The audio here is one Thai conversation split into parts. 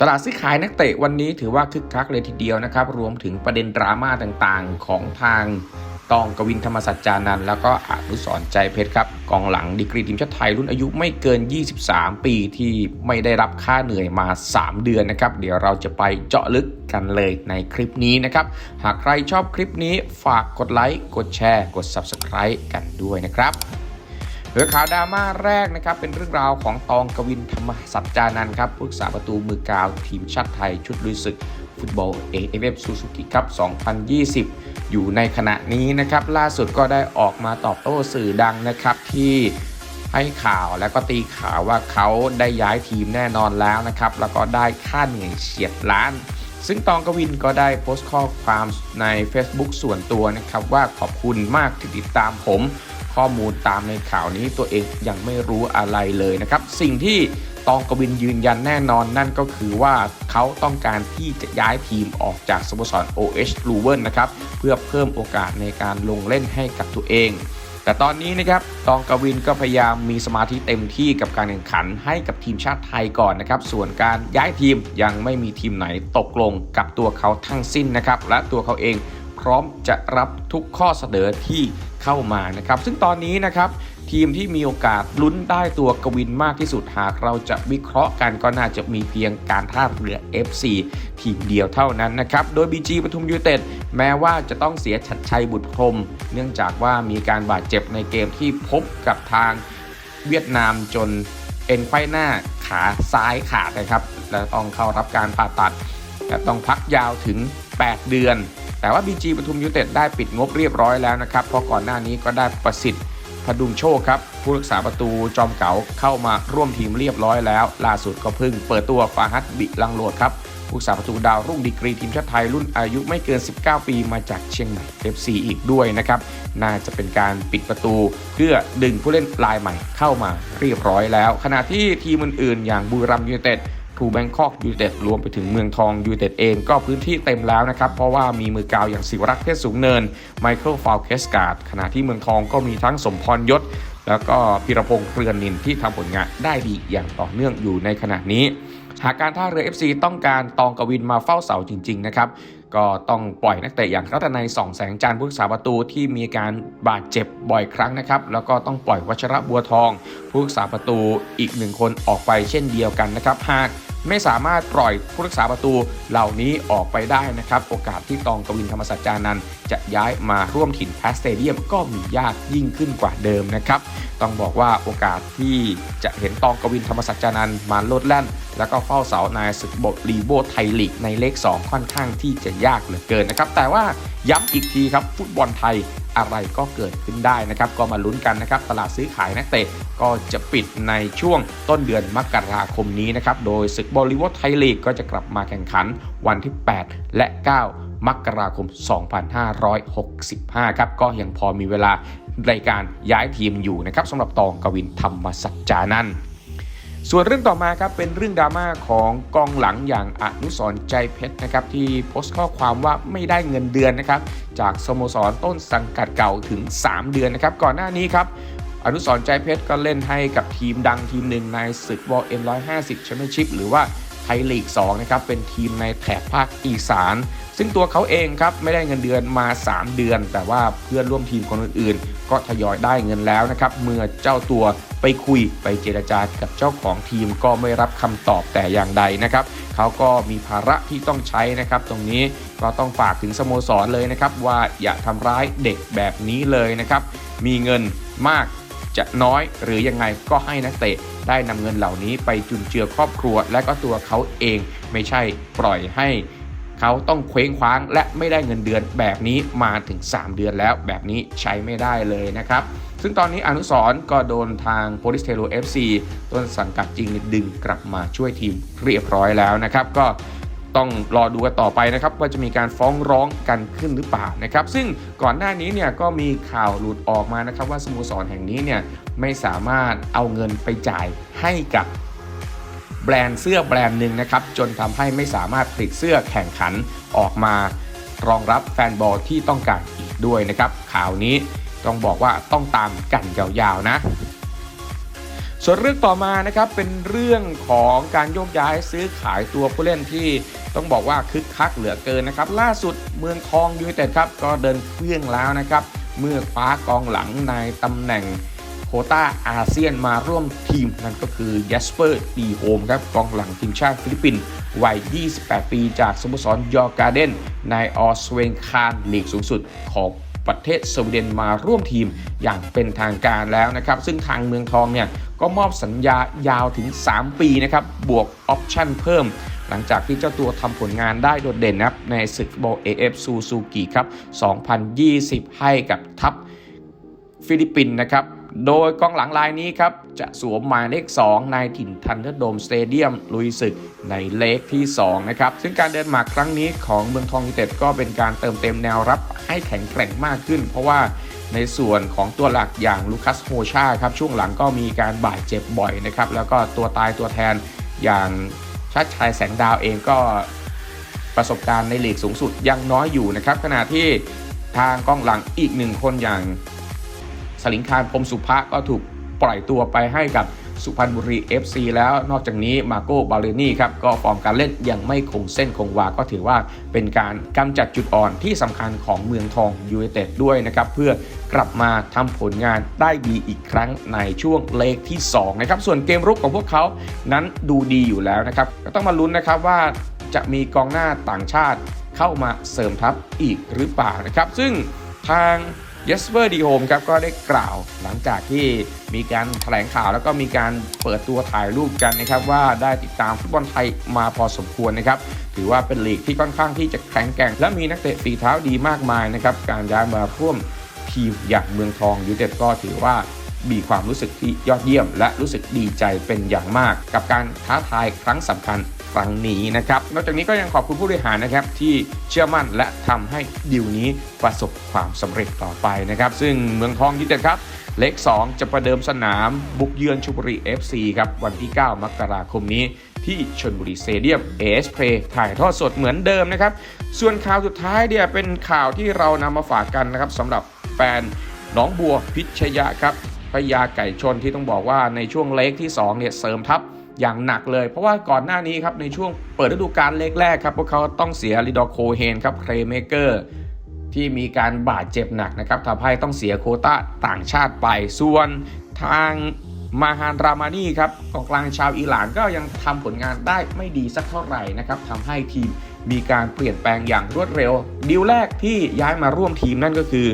ตลาดซื้อขายนักเตะวันนี้ถือว่าคึกคักเลยทีเดียวนะครับ รวมถึงประเด็นดราม่าต่างๆ ของทางตองกวินธรรมสัจจานันแล้วก็อนุสรใจเพชรครับกองหลังดีกรีทีมชาติไทยรุ่นอายุไม่เกิน 23 ปีที่ไม่ได้รับค่าเหนื่อยมา 3 เดือนนะครับ เดี๋ยวเราจะไปเจาะลึกกันเลยในคลิปนี้นะครับ หากใครชอบคลิปนี้ฝากกดไลค์กดแชร์ กด Subscribe กันด้วยนะครับ เรื่องข่าวดราม่าแรกนะครับเป็นเรื่องราวของตองกวินธรรมสัจจานันท์ครับผู้รักษาประตูมือกาวทีมชาติไทยชุดลุยศึกฟุตบอล AFF ซูซูกิครับ 2020 อยู่ในขณะนี้นะครับ ล่าสุดก็ได้ออกมาตอบโต้สื่อดังนะครับที่ให้ข่าวแล้วก็ตีข่าวว่าเขาได้ย้ายทีมแน่นอนแล้วนะครับ แล้วก็ได้ค่าเหนื่อยเฉียดล้าน ซึ่งตองกวินก็ได้โพสต์ข้อความใน Facebook ส่วนตัวนะครับว่าขอบคุณมากที่ติดตามผม ข้อมูลตามในข่าวนี้ตัวเองยังไม่รู้อะไรเลยนะครับ สิ่งที่ตองกวินยืนยันแน่นอนนั่นก็คือว่าเขาต้องการที่จะย้ายทีมออกจากสโมสร OH l u v e n นะครับ เพื่อเพิ่มโอกาสในการลงเล่นให้กับตัวเอง แต่ตอนนี้นะครับตองกวินก็พยายามมีสมาธิเต็มที่กับการแข่งขันให้กับทีมชาติไทยก่อนนะครับ ส่วนการย้ายทีมยังไม่มีทีมไหนตกลงกับตัวเขาทั้งสิ้นนะครับ และตัวเขาเอง ร้อมจะรับทุกข้อเสนอที่เข้ามานะครับ ซึ่งตอนนี้นะครับทีมที่มีโอกาสลุ้นได้ตัวกวินมากที่สุดหากเราจะวิเคราะห์กันก็น่าจะมีเพียงการท่าเรือ FC ทีมเดียวเท่านั้นนะครับ โดย BG ปทุมยูเต็ดแม้ว่าจะต้องเสียชัดชัยบุตรพรม เนื่องจากว่ามีการบาดเจ็บในเกมที่พบกับทางเวียดนามจนเอ็นไขว้หน้าขาซ้ายขาดนะครับ และต้องเข้ารับการผ่าตัดและต้องพักยาวถึง 8 เดือน แต่ว่า BG ปทุมยูเต็ดได้ปิดงบเรียบร้อยแล้วนะครับ เพราะก่อนหน้านี้ก็ได้ประสิทธิ์พดุงโชคครับ ผู้รักษาประตูจอมเก๋าเข้ามาร่วมทีมเรียบร้อยแล้ว ล่าสุดก็เพิ่งเปิดตัวฟาฮัดบิลังโลดครับผู้รักษาประตูดาวรุ่งดีกรีทีมชาติไทยรุ่นอายุไม่เกิน 19 ปีมาจากเชียงใหม่ FC อีกด้วยนะครับ น่าจะเป็นการปิดประตู เพื่อดึงผู้เล่นรายใหม่เข้ามาเรียบร้อยแล้ว ขณะที่ทีมอื่นๆ อย่างบุรีรัมย์ยูไนเต็ด ทูแบงคอกยูเต็ดรวมไปถึงเมืองทองยูเต็ดเองก็พื้นที่เต็มแล้วนะครับ เพราะว่ามีมือกาวอย่างศิวรักษ์เทศสูงเนิน ไมเคิลฟาวเคสการ์ดขณะที่เมืองทองก็มีทั้งสมพรยศ แล้วก็พิรพงษ์เรือนนินที่ทำผลงานได้ดีอย่างต่อเนื่องอยู่ในขณะนี้ หากการท่าเรือ FC ต้องการตองกวินมาเฝ้าเสาจริง ๆ นะครับก็ต้องปล่อยนักเตะอย่างรัตนัยสองแสงจันทร์ผู้รักษาประตูที่มีการบาดเจ็บบ่อยครั้งนะครับ แล้วก็ต้องปล่อยวัชระบัวทอง ผู้รักษาประตูอีกหนึ่งคนออกไปเช่นเดียวกันนะครับหาก ไม่สามารถปล่อยผู้รักษาประตูเหล่านี้ออกไปได้นะครับ โอกาสที่ตองกวินธรรมสัจจานันจะย้ายมาร่วมถิ่นแพสเตเดียมก็มียากยิ่งขึ้นกว่าเดิมนะครับ ต้องบอกว่าโอกาสที่จะเห็นตองกวินธรรมสัจจานันมาโลดแล่น แล้วก็เฝ้าเสาในศึกบทลีโบไทยลีกในเลข 2 ค่อนข้างที่จะยากเหลือเกินนะครับ แต่ว่าย้ำอีกทีครับฟุตบอลไทย อะไรก็เกิดขึ้นได้นะครับ ก็มาลุ้นกันนะครับ ตลาดซื้อขายนักเตะก็จะปิดในช่วงต้นเดือนมกราคมนี้นะครับ โดยศึกบอลลีโบไทยลีกก็จะกลับมาแข่งขันวันที่ 8 และ 9 มกราคม 2565 ครับ ก็ยังพอมีเวลาในการย้ายทีมอยู่นะครับสำหรับตองกวินธรรมสัจจานันท์ ส่วนเรื่องต่อมาครับเป็นเรื่องดราม่าของกองหลังอย่างอนุสรใจเพชรนะครับที่โพสต์ข้อความว่าไม่ได้เงินเดือนนะครับจากสโมสรต้นสังกัดเก่าถึง 3 เดือนนะครับก่อนหน้านี้ครับอนุสรใจเพชรก็เล่นให้กับทีมดังทีมหนึ่งในศึกวอลเอ็มร้อยห้าสิบแชมเปี้ยนชิพหรือว่า ไทยลีก2นะครับเป็นทีมในแถบภาคอีสาน ซึ่งตัวเขาเองครับไม่ได้เงินเดือนมา 3 เดือน แต่ว่าเพื่อนร่วมทีมคนอื่นๆ ก็ทยอยได้เงินแล้วนะครับเมื่อเจ้าตัวไปคุยไปเจรจากับเจ้าของทีมก็ไม่รับคำตอบแต่อย่างใดนะครับเขาก็มีภาระที่ต้องใช้นะครับ ตรงนี้ก็ต้องฝากถึงสโมสรเลยนะครับว่าอย่าทำร้ายเด็กแบบนี้เลยนะครับมีเงินมาก จะน้อยหรือยังไงก็ให้นักเตะได้นำเงินเหล่านี้ไปจุนเจือครอบครัว และก็ตัวเขาเองไม่ใช่ปล่อยให้เขาต้องเคว้งคว้างและไม่ได้เงินเดือนแบบนี้มาถึง 3 เดือนแล้วแบบนี้ใช้ไม่ได้เลยนะครับ ซึ่งตอนนี้อนุสรก็โดนทางโพลิสเทโล FC ต้นสังกัดจริงดึงกลับมาช่วยทีมเรียบร้อยแล้วนะครับ ก็ ต้องรอดูกันต่อไปนะครับว่าจะมีการฟ้องร้องกันขึ้นหรือเปล่านะครับซึ่งก่อนหน้านี้เนี่ยก็มีข่าวหลุดออกมานะครับว่าสโมสรแห่งนี้เนี่ยไม่สามารถเอาเงินไปจ่ายให้กับแบรนด์เสื้อแบรนด์หนึ่งนะครับจนทำให้ไม่สามารถผลิตเสื้อแข่งขันออกมารองรับแฟนบอลที่ต้องการอีกด้วยนะครับข่าวนี้ต้องบอกว่าต้องตามกันยาวๆนะ ส่วนเรื่องต่อมานะครับเป็นเรื่องของการโยกย้ายซื้อขายตัวผู้เล่นที่ต้องบอกว่าคึกคักเหลือเกินนะครับ ล่าสุดเมืองทองยูไนเต็ดครับก็เดินเครื่องแล้วนะครับ เมื่อคว้ากองหลังในตำแหน่งโคต้าอาเซียนมาร่วมทีม นั่นก็คือยัสเปอร์ดีโฮมครับกองหลังทีมชาติฟิลิปปินส์วัย 28 ปีจากสโมสรยอร์กาเดนในออสเวนคานลีกสูงสุดของประเทศสวีเดนมาร่วมทีมอย่างเป็นทางการแล้วนะครับ ซึ่งทางเมืองทองเนี่ย ก็มอบสัญญายาวถึง 3 ปีนะครับบวกออปชั่นเพิ่ม หลังจากที่เจ้าตัวทำผลงานได้โดดเด่นนะครับในศึกบอล AF ซูซูกิครับ2020 ให้กับทัพฟิลิปปินส์นะครับโดยกองหลังลายนี้ครับ จะสวมหมายเลข 2 ในถิ่นทันเดอร์โดมสเตเดียมลุยศึกในเลขที่ 2 นะครับ ซึ่งการเดินหมากครั้งนี้ของเมืองทองยูไนเต็ดก็เป็นการเติมเต็มแนวรับให้แข็งแกร่งมากขึ้น เพราะว่า ในส่วนของตัวหลักอย่างลูคัสโฮชาครับช่วงหลังก็มีการบาดเจ็บบ่อยนะครับแล้วก็ตัวตายตัวแทนอย่างชาติชายแสงดาวเองก็ประสบการณ์ในลีกสูงสุดยังน้อยอยู่นะครับขณะที่ทางกองหลังอีกหนึ่งคนอย่างสลิงคารพรมสุภะก็ถูกปล่อยตัวไปให้กับ สุพรรณบุรี FC แล้วนอกจากนี้มาโกบาเลนี่ครับก็ฟอร์มการเล่นยังไม่คงเส้นคงวา ก็ถือว่าเป็นการกำจัดจุดอ่อนที่สำคัญของเมืองทองยูไนเต็ดด้วยนะครับเพื่อกลับมาทำผลงานได้ดีอีกครั้งในช่วงเลขที่2นะครับส่วนเกมรุกของพวกเขานั้นดูดีอยู่แล้วนะครับก็ต้องมาลุ้นนะครับว่าจะมีกองหน้าต่างชาติเข้ามาเสริมทัพอีกหรือเปล่านะครับ ซึ่งทาง เยสเปอร์ดีโฮมครับก็ได้กล่าวหลังจากที่มีการแถลงข่าวแล้วก็มีการเปิดตัวถ่ายรูปกันนะครับว่าได้ติดตามฟุตบอลไทยมาพอสมควรนะครับถือว่าเป็นลีกที่ค่อนข้างที่จะแข็งแกร่ง และมีนักเตะฝีเท้าดีมากมายนะครับการย้ายมาร่วมทีมอย่างเมืองทองยูไนเต็ดก็ถือว่ามีความรู้สึกที่ยอดเยี่ยม และรู้สึกดีใจเป็นอย่างมาก กับการท้าทายครั้งสำคัญ ครั้งนี้นะครับ นอกจากนี้ก็ยังขอบคุณผู้บริหารนะครับที่เชื่อมั่นและทำให้ดิวนี้ประสบความสำเร็จต่อไปนะครับ ซึ่งเมืองทองยูไนเดครับเลข 2 จะประเดิมสนามบุกเยือนชุบุรี FC ครับวันที่ 9 มกราคมนี้ที่ชนบุรีสเตเดียมเอสเพลถ่ายทอดสดเหมือนเดิมนะครับ ส่วนข่าวสุดท้ายเนี่ยเป็นข่าวที่เรานำมาฝากกันนะครับสำหรับแฟนหนองบัวพิชยะครับพญาไก่ชนที่ต้องบอกว่าในช่วงเล็กที่ 2 เนี่ยเสริมทัพ อย่างหนักเลย เพราะว่าก่อนหน้านี้ครับในช่วงเปิดฤดูกาลแรกๆครับพวกเขาต้องเสียลิดอโคเฮนครับเครเมเกอร์ที่มีการบาดเจ็บหนักนะครับทำให้ต้องเสียโคต้าต่างชาติไป ส่วนทางมาฮานรามานีครับกองกลางชาวอิหร่านก็ยังทำผลงานได้ไม่ดีสักเท่าไหร่นะครับทำให้ทีมมีการเปลี่ยนแปลงอย่างรวดเร็วดีลแรกที่ย้ายมาร่วมทีมนั่นก็คือ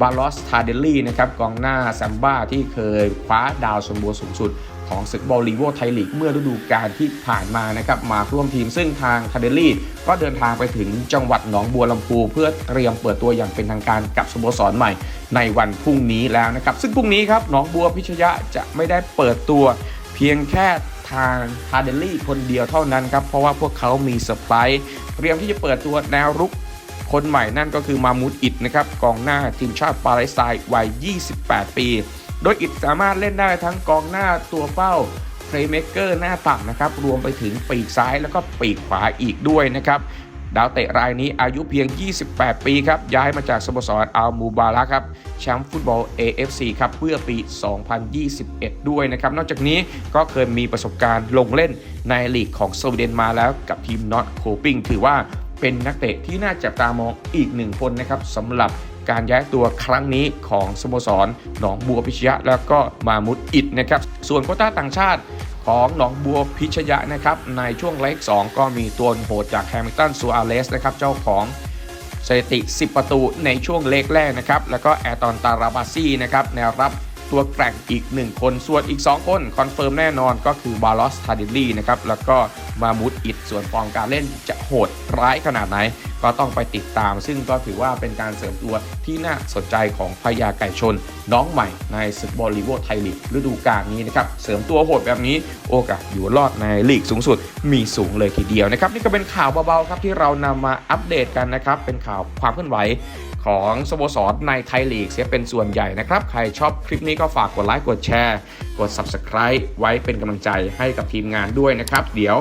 บาลอสทาเดลลี่นะครับกองหน้าแซมบ้าที่เคยคว้าดาวสมบูรณ์สูงสุด ของศึกบอลลีโวไทยลีกเมื่อฤดูกาลที่ผ่านมานะครับมาร่วมทีมซึ่งทางคาเดลลี่ก็เดินทางไปถึงจังหวัดหนองบัวลำพู เพื่อเตรียมเปิดตัวอย่างเป็นทางการกับสโมสรใหม่ในวันพรุ่งนี้แล้วนะครับ ซึ่งพรุ่งนี้ครับหนองบัวพิชยะจะไม่ได้เปิดตัวเพียงแค่ทางคาเดลลี่คนเดียวเท่านั้นครับ เพราะว่าพวกเขามีเซอร์ไพรส์เตรียมที่จะเปิดตัวแนวรุกคนใหม่นั่นก็คือมามูดอิดนะครับกองหน้าทีมชาติปาเลสไตน์วัย 28 ปี โดยอิดสามารถเล่นได้ทั้งกองหน้าตัวเป้าเพลย์เมเกอร์หน้าต่ำนะครับ รวมไปถึงปีกซ้ายแล้วก็ปีกขวาอีกด้วยนะครับ ดาวเตะรายนี้อายุเพียง 28 ปีครับ ย้ายมาจากสโมสรอัลมูบาระครับ แชมป์ฟุตบอล AFC ครับเพื่อปี 2021 ด้วยนะครับ นอกจากนี้ก็เคยมีประสบการณ์ลงเล่นในลีกของสวีเดนมาแล้วกับทีมนอตโคปิงถือว่าเป็นนักเตะที่น่าจับตามองอีกหนึ่งคนนะครับสำหรับ การย้ายตัวครั้งนี้ของสโมสรหนองบัวพิชยะ แล้วก็มามุดอิดนะครับ ส่วนโคต้าต่างชาติของหนองบัวพิชยะนะครับในช่วงเลข2ก็มีตัวโหดจากแฮมิลตันซูอาเลสนะครับเจ้าของสถิติ 10 ประตูในช่วงเลขแรกนะครับ แล้วก็แอตอนตาราบาซี่นะครับแนวรับตัวแกร่งอีก 1 คน ส่วนอีก 2 คนคอนเฟิร์มแน่นอนก็คือบาลอสทาดิลลี่นะครับ แล้วก็มามุดอิดส่วนฟอร์มการเล่นจะโหดร้ายขนาดไหน ก็ต้องไปติดตาม ซึ่งก็ถือว่าเป็นการเสริมตัวที่น่าสนใจของพญาไก่ชน น้องใหม่ในศึกบอลลีโวไทยลีกฤดูกาลนี้นะครับเสริมตัวโหดแบบนี้โอกาสอยู่รอดในลีกสูงสุด มีสูงเลยทีเดียวนะครับนี่ก็เป็นข่าวเบาๆครับที่เรานำมาอัปเดตกันนะครับเป็นข่าวความเคลื่อนไหวของสโมสรในไทยลีกเสียเป็นส่วนใหญ่นะครับ ใครชอบคลิปนี้ก็ฝากกดไลค์กดแชร์ กด Subscribe ไว้เป็นกำลังใจให้กับทีมงานด้วยนะครับ เดี๋ยว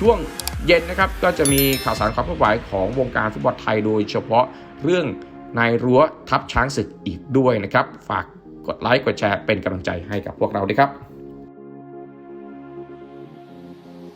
ช่วงเย็นนะครับก็จะมีข่าวสารความเคลื่อนไหวของวงการฟุตบอลไทยโดยเฉพาะเรื่องในรั้วทัพช้างศึกอีกด้วยนะครับ ฝากกดไลค์กดแชร์เป็นกำลังใจให้กับพวกเราด้วยครับ